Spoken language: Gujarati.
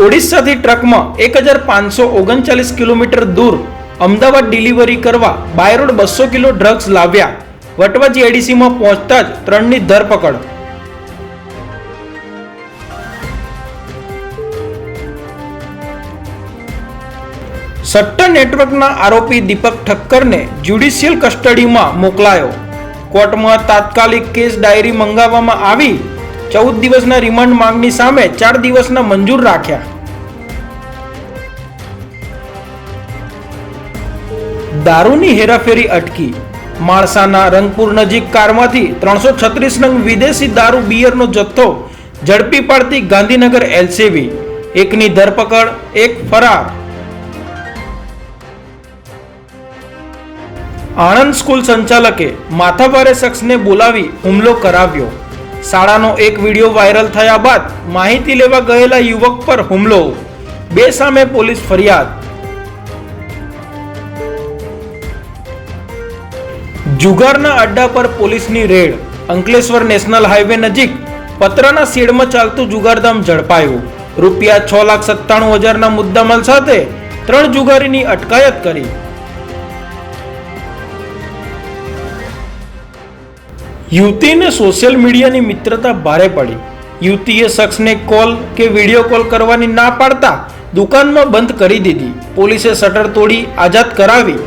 ઓડિશાથી ટ્રકમાં એક હજાર પાંચસો ઓગણચાલીસ કિલોમીટર દૂર અમદાવાદ ડિલિવરી કરવા બાય રોડ બસો કિલો ડ્રગ્સ લાવ્યા. વટવા એડીસીમાં પહોંચતા જ ત્રણની ધરપકડ. સટ્ટા નેટવર્કના આરોપી દીપક ઠક્કરને જ્યુડિશિયલ કસ્ટડીમાં મોકલાયો. કોર્ટમાં તાત્કાલિક કેસ ડાયરી મંગાવવામાં આવી ચૌદ દિવસના રિમાન્ડ માંગની સામે ચાર દિવસના મંજૂર રાખ્યા. દારૂની હેરાફેરી અટકી. માણસાના રંગપુર નજીક કારમાંથી ત્રણસો છત્રીસ નંગ વિદેશી દારૂ બિયરનો જથ્થો ઝડપી પાડતી ગાંધીનગર એલસીબી. એકની ધરપકડ, એક ફરાર. આણંદ સ્કૂલ સંચાલકે માથાભારે શખ્સને બોલાવી હુમલો કરાવ્યો. શાળાનો એક વીડિયો વાયરલ થયા બાદ માહિતી લેવા ગયેલા યુવક પર હુમલો. બે સામે પોલીસ ફરિયાદ. જુગારના અડ્ડા પર પોલીસની રેડ. અંકલેશ્વર નેશનલ હાઈવે નજીક પતરાના શેડમાં ચાલતું જુગારધામ ઝડપાયું. રૂપિયા છ લાખ સત્તાણું હજારના મુદ્દામાલ સાથે ત્રણ જુગારીની અટકાયત કરી. યુવતીને સોશિયલ મીડિયાની મિત્રતા ભારે પડી. યુવતીએ શખ્સને કોલ કે વીડિયો કોલ કરવાની ના પાડતા દુકાનમાં બંધ કરી દીધી. પોલીસે શટર તોડી આઝાદ કરાવી